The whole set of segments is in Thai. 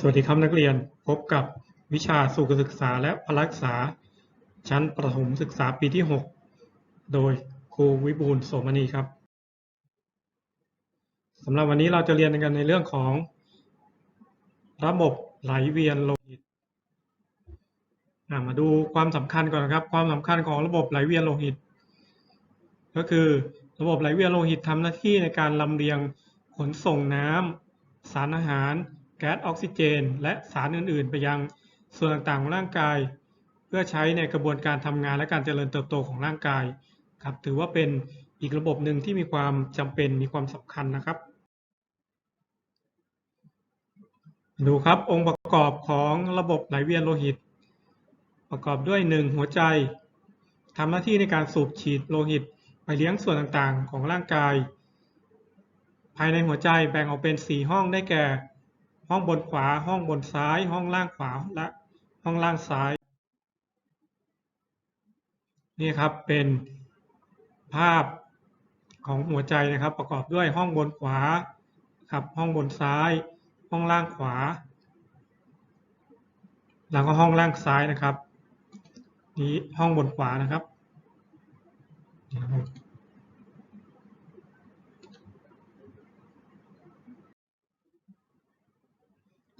สวัสดีครับนักเรียนพบกับวิชาสุขศึกษาและพละศึกษา ชั้นประถมศึกษาปีที่ 6 โดยครูวิบูลโสมณีครับสำหรับวันนี้เราจะเรียนกันในเรื่องของระบบไหลเวียนโลหิตมาดูความสำคัญก่อนนะครับ ความสำคัญของระบบไหลเวียนโลหิต ก็คือระบบไหลเวียนโลหิตทำหน้าที่ในการลำเลียงขนส่งน้ำสารอาหาร แก๊สออกซิเจน และสารอื่น ๆ ไปยังส่วนต่างๆของร่างกาย เพื่อใช้ในกระบวนการทำงานและการเจริญเติบโตของร่างกายครับถือว่าเป็นอีกระบบหนึ่งที่มีความจำเป็นมีความสำคัญนะครับ ดูครับองค์ประกอบของระบบไหลเวียนโลหิต ประกอบด้วย 1. หัวใจทำหน้าที่ในการสูบฉีดโลหิตไปเลี้ยงส่วนต่างๆ ของร่างกาย ภายในหัวใจแบ่งออกเป็น 4 ห้องได้แก่ ห้องบนขวา ห้องบนซ้าย ห้องล่างขวาและห้องล่างซ้าย นี่ครับเป็นภาพของหัวใจนะครับ ประกอบด้วยห้องบนขวาครับห้องบนซ้าย ห้องล่างขวา แล้วก็ห้องล่างซ้ายนะครับ นี้ห้องบนขวานะครับ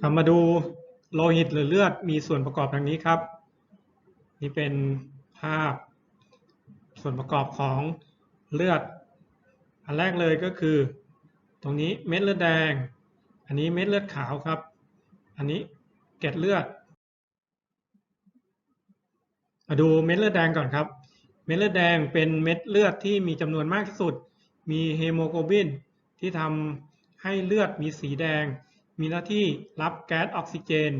กลับมาดูโลหิตหรือเลือดมีส่วนประกอบดังนี้ครับ นี่เป็นภาพ ส่วนประกอบของเลือด อันแรกเลยก็คือ ตรงนี้เม็ดเลือดแดง อันนี้เม็ดเลือดขาวครับ อันนี้เกล็ดเลือด มาดูเม็ดเลือดแดงก่อนครับ เม็ดเลือดแดงเป็นเม็ดเลือดที่มีจำนวนมากที่สุด มีเฮโมโกลบินที่ทำให้เลือดมีสีแดง มีหน้าที่รับแก๊สออกซิเจน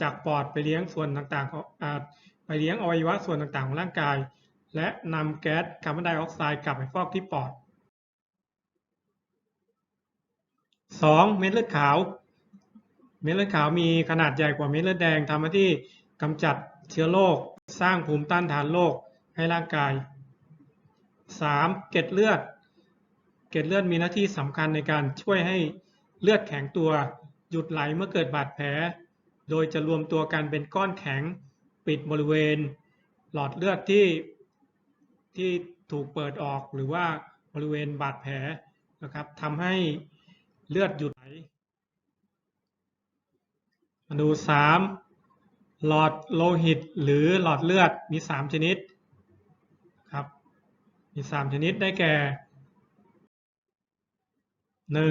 จากปอดไปเลี้ยงส่วนต่างๆของไปเลี้ยงอวัยวะส่วนต่างๆของร่างกาย และนำแก๊สคาร์บอนไดออกไซด์กลับไปฟอกที่ปอด 2. เม็ดเลือดขาว เม็ดเลือดขาวมีขนาดใหญ่กว่าเม็ดเลือดแดงทำหน้าที่กำจัดเชื้อโรคสร้างภูมิต้านทานโรคให้ร่างกาย 3. เกล็ดเลือด เกล็ดเลือดมีหน้าที่สำคัญในการช่วยให้เลือดแข็งตัว ยุดไหลเมื่อเกิดบาดแผล โดยจะรวมตัวกันเป็นก้อนแข็งปิดบริเวณ หลอดเลือดที่ที่ถูกเปิดออกหรือว่าบริเวณบาดแผลนะครับทำให้เลือดหยุดไหลมาดู 3. หลอดโลหิตหรือหลอดเลือดมี 3 ชนิดครับมี 3 ชนิดได้แก่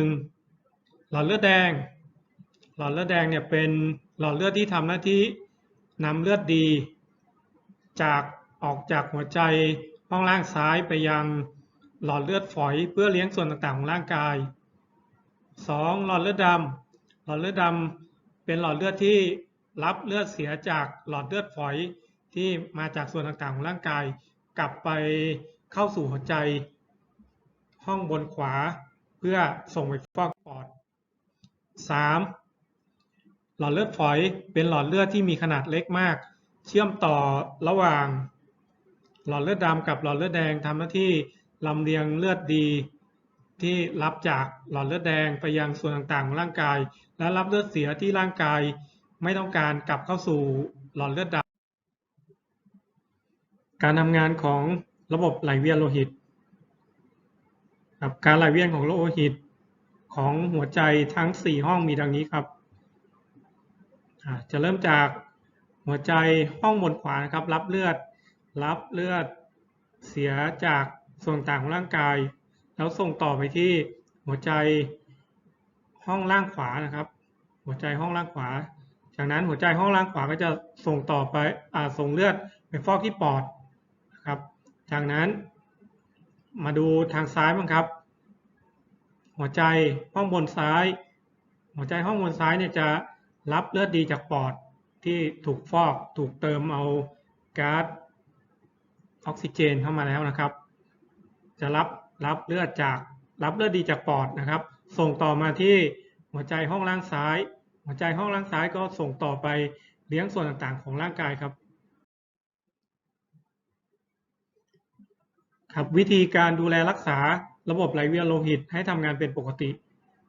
1. หลอดเลือดแดง หลอดเลือดแดงเนี่ยเป็นหลอดเลือดที่ทำหน้าที่นำเลือดดี จากออกจากหัวใจห้องล่างซ้ายไปยังหลอดเลือดฝอยเพื่อเลี้ยงส่วนต่างๆของร่างกาย 2. หลอดเลือดดำหลอดเลือดดำเป็นหลอดเลือดที่รับเลือดเสียจากหลอดเลือดฝอยที่มาจากส่วนต่างๆของร่างกาย กลับไปเข้าสู่หัวใจ ห้องบนขวาเพื่อส่งไปฟอกปอด 3. หลอดเลือดฝอยเป็นหลอดเลือดที่มีขนาดเล็กมาก เชื่อมต่อระหว่าง หลอดเลือดดำกับหลอดเลือดแดงทำหน้าที่ลำเลียงเลือดดี ที่รับจากหลอดเลือดแดงไปยังส่วนต่างๆของร่างกาย และรับเลือดเสียที่ร่างกายไม่ต้องการกลับเข้าสู่หลอดเลือดดำการทำงานของระบบไหลเวียนโลหิตครับการไหลเวียนของโลหิตของหัวใจทั้ง 4 ห้องมีดังนี้ครับ จะเริ่มจากหัวใจห้องบนขวานะครับ รับเลือด รับเลือดเสียจากส่วนต่างของร่างกาย แล้วส่งต่อไปที่หัวใจห้องล่างขวานะครับ หัวใจห้องล่างขวา จากนั้นหัวใจห้องล่างขวาก็จะส่งต่อไปส่งเลือดไปฟอกที่ปอดนะครับ จากนั้น มาดูทางซ้ายบ้างครับ หัวใจห้องบนซ้าย หัวใจห้องบนซ้ายเนี่ยจะ รับเลือดดีจากปอดที่ถูกฟอกถูกเติมเอาก๊าซออกซิเจนเข้ามาแล้วนะครับ จะรับรับเลือดจากรับเลือดดีจากปอดนะครับ ส่งต่อมาที่หัวใจห้องล่างซ้าย หัวใจห้องล่างซ้ายก็ส่งต่อไปเลี้ยงส่วนต่างๆของร่างกายครับ ครับวิธีการดูแลรักษาระบบไหลเวียนโลหิตให้ทำงานเป็นปกติ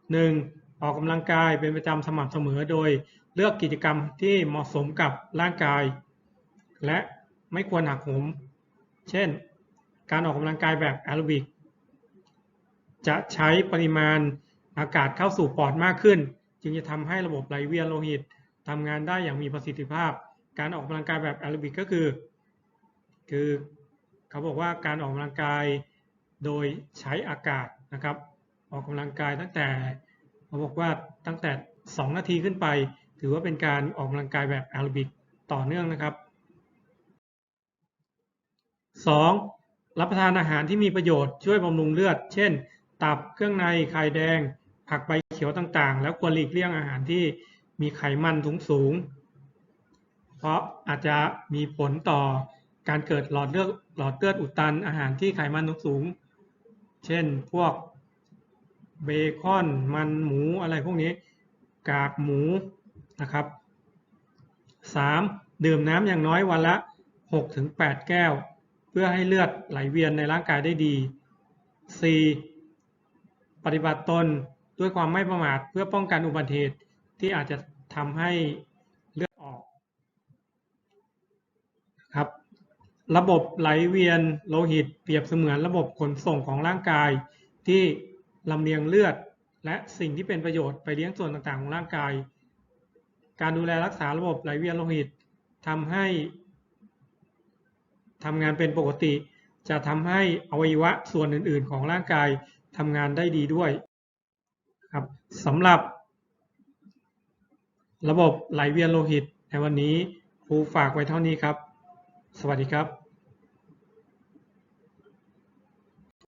1. ออกกำลังกายเป็นประจำสม่ำเสมอโดยเลือกกิจกรรมที่เหมาะสมกับร่างกาย และไม่ควรหักโหม เช่น การออกกำลังกายแบบแอโรบิก จะใช้ปริมาณอากาศเข้าสู่ปอดมากขึ้น จึงจะทำให้ระบบไหลเวียนโลหิตทำงานได้อย่างมีประสิทธิภาพ การออกกำลังกายแบบแอโรบิกก็คือ คือเขาบอกว่าการออกกำลังกายโดยใช้อากาศนะครับ ออกกำลังกายตั้งแต่ เขาบอกว่าตั้งแต่ 2 นาทีขึ้นไป ถือว่าเป็นการออกกำลังกายแบบแอโรบิกต่อเนื่องนะครับ 2. รับประทานอาหารที่มีประโยชน์ช่วยบำรุงเลือด เช่น ตับเครื่องในไข่แดง ผักใบเขียวต่างๆ แล้วควรหลีกเลี่ยงอาหารที่มีไขมันสูงสูงๆเพราะอาจจะมีผลต่อการเกิดหลอดเลือดหลอดเลือดอุดตันอาหารที่ไขมันสูง เช่น พวก เบคอน มันหมูอะไรพวกนี้ กากหมูนะครับ 3. ดื่มน้ำอย่างน้อยวันละ 6-8 แก้ว เพื่อให้เลือดไหลเวียนในร่างกายได้ดี 4. ปฏิบัติตนด้วยความไม่ประมาทเพื่อป้องกันอุบัติเหตุที่อาจจะทำให้เลือดออกครับระบบไหลเวียนโลหิตเปรียบเสมือนระบบขนส่งของร่างกายที่ ลำเลียงเลือด และสิ่งที่เป็นประโยชน์ไปเลี้ยงส่วนต่างๆ ของร่างกาย การดูแลรักษาระบบไหลเวียนโลหิตทำให้ทำงานเป็นปกติ จะทำให้อวัยวะส่วนอื่นๆ ของร่างกายทำงานได้ดีด้วยครับสำหรับ ระบบไหลเวียนโลหิตในวันนี้ครูฝากไว้เท่านี้ครับ สวัสดีครับ